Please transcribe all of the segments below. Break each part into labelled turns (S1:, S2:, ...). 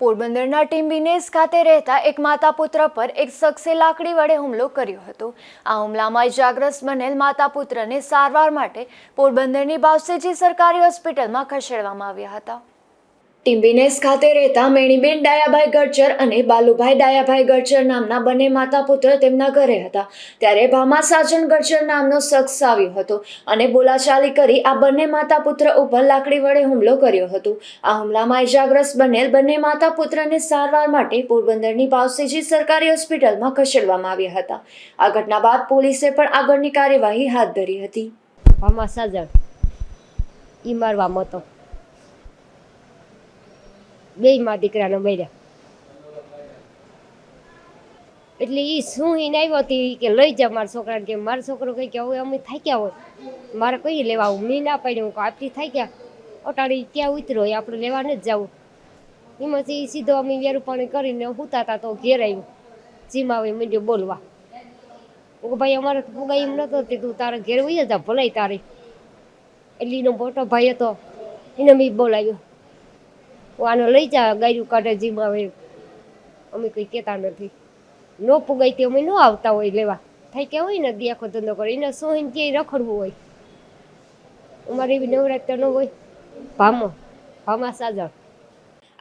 S1: પોરબંદરના ટીમ્બીનેસ ખાતે રહેતા એક માતા પુત્ર પર એક શખ્સે લાકડી વડે હુમલો કર્યો હતો. આ હુમલામાં ઇજાગ્રસ્ત બનેલ માતા પુત્રને સારવાર માટે પોરબંદરની બાવસેજી સરકારી હોસ્પિટલમાં ખસેડવામાં આવ્યા હતા. ટીમ્બીનેસ ખાતે રહેતા મેણીબેન ડાયાભાઈ ગરચર અને બાલુભાઈ ડાયાભાઈ ગરચર નામના બંને માતા પુત્ર તેમના ઘરે હતા. ત્યારે ભામા સાજન ગરચર નામનો શખ્સ આવ્યો હતો અને બોલાચાલી કરી આ બંને માતા પુત્ર ઉપર લાકડી વડે હુમલો કર્યો હતો. આ હુમલામાં ઇજાગ્રસ્ત બનેલ બંને માતા પુત્રને સારવાર માટે પોરબંદરની પાવસીજી સરકારી હોસ્પિટલમાં ખસેડવામાં આવ્યા હતા. આ ઘટના બાદ પોલીસે પણ આગળની કાર્યવાહી હાથ ધરી હતી.
S2: ભામા સાજણ ઈ મારવા મતો. બે માં દીકરાને મર્યા એટલે એ શું એને આવ્યો હતી કે લઈ જા મારા છોકરાને કે મારો છોકરો કહે કે હવે અમે થાક્યા હોય. મારે કઈ લેવા આવું? મેં ના પાડ્યું. કે આપતી થાક્યા. અટાડી ક્યાં ઉતરો હોય આપણે લેવા ન જ જવું. એમાંથી સીધો અમે વેરું પાણી કરીને હુતા હતા તો ઘેર આવ્યું જીમાં આવે મીડિયો બોલવા. હું કે ભાઈ, અમારે ફુગાઈ એમ નતો તે તું તારા ઘેર વહી જા ભલાઈ તારી. એટલે એનો મોટો ભાઈ હતો. એને મેં બોલાવ્યો. હું આને લઈ જા ગાયું કાઢે જીમાં આવે અમે કંઈ કહેતા નથી. ન પુગાય તે અમે ન આવતા હોય લેવા. થાય કે હોય ને, દી આખો ધંધો કરે. એને એને ક્યાંય રખડવું હોય. અમારે એવી નવરાત્ર ન હોય. ભામો, ભામા સાજણ.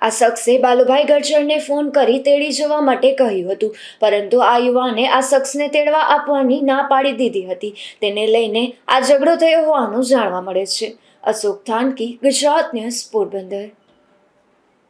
S1: આ શખ્સે બાલુભાઈ ગરજરને ફોન કરી તેડી જવા માટે કહ્યું હતું. પરંતુ આ યુવાને આ શખ્સને તેડવા આપવાની ના પાડી દીધી હતી. તેને લઈને આ ઝઘડો થયો હોવાનું જાણવા મળે છે. અશોક થાનકી ગુજરાત ન્યૂઝ પોરબંદર